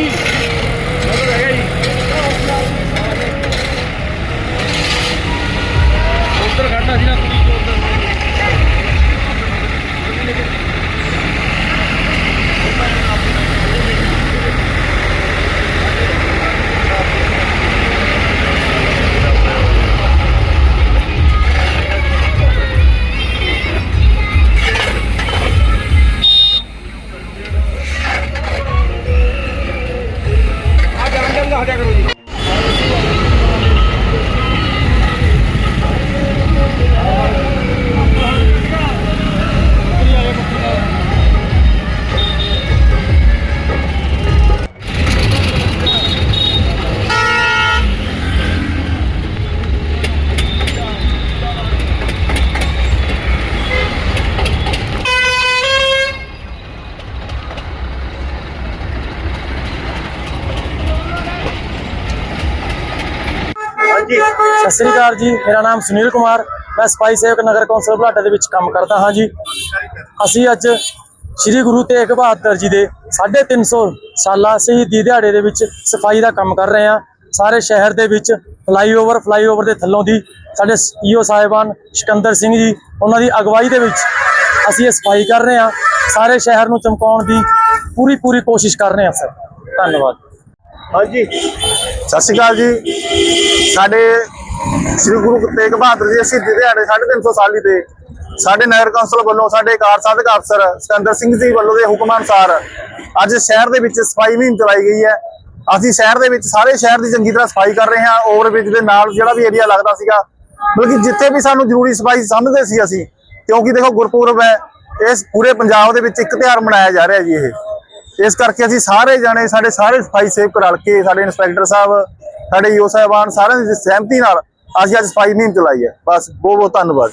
Peace. টাকা ਸਤਿ ਸ੍ਰੀ ਅਕਾਲ ਜੀ। ਮੇਰਾ ਨਾਮ ਸੁਨੀਲ ਕੁਮਾਰ। ਮੈਂ ਸਪਾਈ ਸੇਵਕ ਨਗਰ ਕੌਂਸਲ ਬੁਲਾਡਾ ਦੇ ਵਿੱਚ ਕੰਮ ਕਰਦਾ ਹਾਂ ਜੀ। ਅਸੀਂ ਅੱਜ ਸ੍ਰੀ ਗੁਰੂ ਤੇਗ ਬਹਾਦਰ ਜੀ ਦੇ 350 ਸਾਲਾ ਸ਼ਹੀਦੀ ਦਿਹਾੜੇ ਦੇ ਵਿੱਚ ਸਫ਼ਾਈ ਦਾ ਕੰਮ ਕਰ ਰਹੇ ਹਾਂ। ਸਾਰੇ ਸ਼ਹਿਰ ਦੇ ਵਿੱਚ ਫਲਾਈਓਵਰ ਫਲਾਈਓਵਰ ਦੇ ਥੱਲੋਂ ਦੀ ਸਾਡੇ ਈਓ ਸਾਹਿਬਾਨ ਸਿਕੰਦਰ ਸਿੰਘ ਜੀ, ਉਹਨਾਂ ਦੀ ਅਗਵਾਈ ਦੇ ਵਿੱਚ ਅਸੀਂ ਇਹ ਸਫ਼ਾਈ ਕਰ ਰਹੇ ਹਾਂ। ਸਾਰੇ ਸ਼ਹਿਰ ਨੂੰ ਚਮਕਾਉਣ ਦੀ ਪੂਰੀ ਪੂਰੀ ਕੋਸ਼ਿਸ਼ ਕਰ ਰਹੇ ਹਾਂ ਸਰ। ਧੰਨਵਾਦ। ਹਾਂਜੀ। ਸਤਿ ਸ਼੍ਰੀ ਅਕਾਲ ਜੀ। ਸਾਡੇ ਸ੍ਰੀ ਗੁਰੂ ਤੇਗ ਬਹਾਦਰ ਜੀ ਸ਼ਹੀਦੀ ਦਿਹਾੜੇ 350 ਸਾਲੀ ਤੇ ਸਾਡੇ ਨਗਰ ਕੌਂਸਲ ਵੱਲੋਂ, ਸਾਡੇ ਕਾਰ ਸਾਧਕ ਅਫਸਰ ਸਿਕੰਦਰ ਸਿੰਘ ਜੀ ਵੱਲੋਂ ਦੇ ਹੁਕਮ ਅਨੁਸਾਰ ਅੱਜ ਸ਼ਹਿਰ ਦੇ ਵਿੱਚ ਸਫ਼ਾਈ ਮੁਹਿੰਮ ਚਲਾਈ ਗਈ ਹੈ। ਅਸੀਂ ਸ਼ਹਿਰ ਦੇ ਵਿੱਚ ਸਾਰੇ ਸ਼ਹਿਰ ਦੀ ਚੰਗੀ ਤਰ੍ਹਾਂ ਸਫ਼ਾਈ ਕਰ ਰਹੇ ਹਾਂ। ਓਵਰਬ੍ਰਿਜ ਦੇ ਨਾਲ ਜਿਹੜਾ ਵੀ ਏਰੀਆ ਲੱਗਦਾ ਸੀਗਾ, ਬਲਕਿ ਜਿੱਥੇ ਵੀ ਸਾਨੂੰ ਜ਼ਰੂਰੀ ਸਫ਼ਾਈ ਸਮਝਦੇ ਸੀ ਅਸੀਂ, ਕਿਉਂਕਿ ਦੇਖੋ ਗੁਰਪੁਰਬ ਹੈ, ਇਸ ਪੂਰੇ ਪੰਜਾਬ ਦੇ ਵਿੱਚ ਇੱਕ ਤਿਉਹਾਰ ਮਨਾਇਆ ਜਾ ਰਿਹਾ ਜੀ ਇਹ। ਇਸ ਕਰਕੇ ਅਸੀਂ ਸਾਰੇ ਜਾਣੇ, ਸਾਡੇ ਸਾਰੇ ਸਫ਼ਾਈ ਸੇਵਕ ਰਲ ਕੇ ਸਾਡੇ ਇੰਸਪੈਕਟਰ ਸਾਹਿਬ ਸਾਡੇ ਈਓ ਸਾਹਿਬਾਨ ਸਾਰਿਆਂ ਦੀ ਸਹਿਮਤੀ ਨਾਲ ਅਸੀਂ ਅੱਜ ਸਫ਼ਾਈ ਮੁਹਿੰਮ ਚਲਾਈ ਹੈ। ਬਸ ਬਹੁਤ ਬਹੁਤ ਧੰਨਵਾਦ।